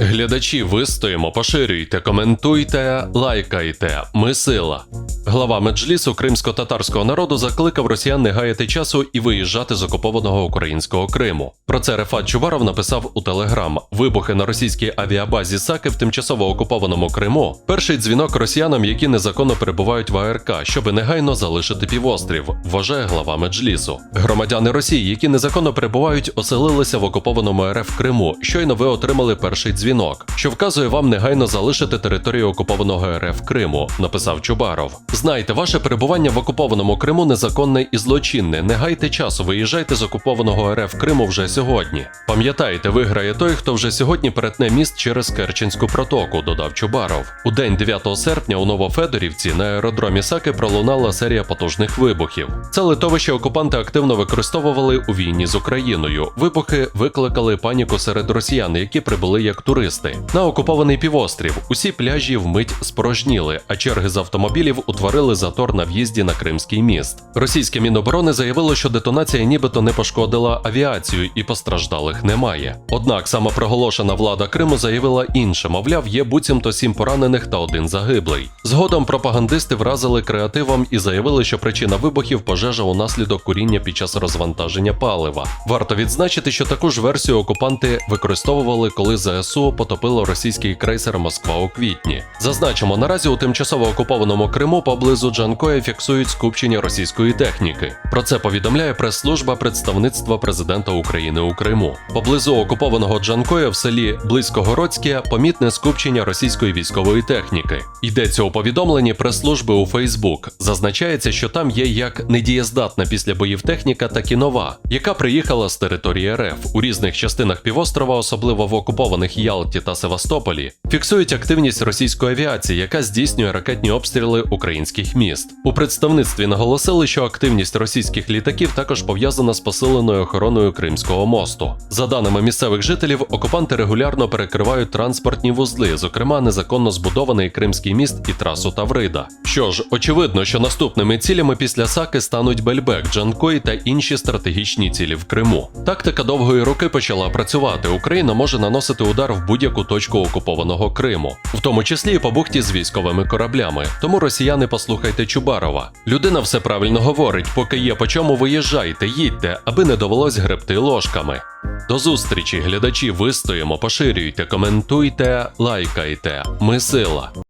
Глядачі, вистоїмо, поширюйте, коментуйте, лайкайте. Ми сила. Глава меджлісу кримсько-татарського народу закликав росіян не гаяти часу і виїжджати з окупованого українського Криму. Про це Рефат Чуваров написав у Телеграм. Вибухи на російській авіабазі Саки в тимчасово окупованому Криму. Перший дзвінок росіянам, які незаконно перебувають в АРК, щоби негайно залишити півострів, вважає глава меджлісу. Громадяни Росії, які незаконно перебувають, оселилися в окупованому РФ Криму. Щойно ви отримали перший дзвінок, що вказує вам негайно залишити територію окупованого РФ Криму, написав Чубаров. Знайте, ваше перебування в окупованому Криму незаконне і злочинне. Не гайте часу, виїжджайте з окупованого РФ Криму вже сьогодні. Пам'ятайте, виграє той, хто вже сьогодні перетне міст через Керченську протоку, додав Чубаров. У день 9 серпня у Новофедорівці на аеродромі Саки пролунала серія потужних вибухів. Це литовище окупанти активно використовували у війні з Україною. Вибухи викликали паніку серед росіян, які прибули як туристи. На окупований півострів усі пляжі вмить спорожніли, а черги з автомобілів утворили затор на в'їзді на Кримський міст. Російське міноборони заявило, що детонація нібито не пошкодила авіацію і постраждалих немає. Однак самопроголошена влада Криму заявила інше, мовляв, є буцімто сім поранених та один загиблий. Згодом пропагандисти вразили креативом і заявили, що причина вибухів пожежа унаслідок куріння під час розвантаження палива. Варто відзначити, що таку ж версію окупанти використовували, коли ЗСУ потопило російський крейсер Москва у квітні. Зазначимо, наразі у тимчасово окупованому Криму поблизу Джанкоя фіксують скупчення російської техніки. Про це повідомляє прес-служба представництва президента України у Криму. Поблизу окупованого Джанкоя в селі Близькогородське помітне скупчення російської військової техніки. Йдеться у повідомленні прес-служби у Фейсбук. Зазначається, що там є як недієздатна після боїв техніка, так і нова, яка приїхала з території РФ у різних частинах півострова, особливо в окупованих Ялті та Севастополі, фіксують активність російської авіації, яка здійснює ракетні обстріли українських міст. У представництві наголосили, що активність російських літаків також пов'язана з посиленою охороною Кримського мосту. За даними місцевих жителів, окупанти регулярно перекривають транспортні вузли, зокрема незаконно збудований Кримський міст і трасу Таврида. Що ж, очевидно, що наступними цілями після Саки стануть Бельбек, Джанкой та інші стратегічні цілі в Криму. Тактика довгої руки почала працювати. Україна може наносити удар в будь-яку точку окупованого Криму, в тому числі і по бухті з військовими кораблями. Тому росіяни послухайте Чубарова. Людина все правильно говорить, поки є по чому виїжджайте, їдьте, аби не довелось гребти ложками. До зустрічі, глядачі, вистоїмо, поширюйте, коментуйте, лайкайте. Ми сила.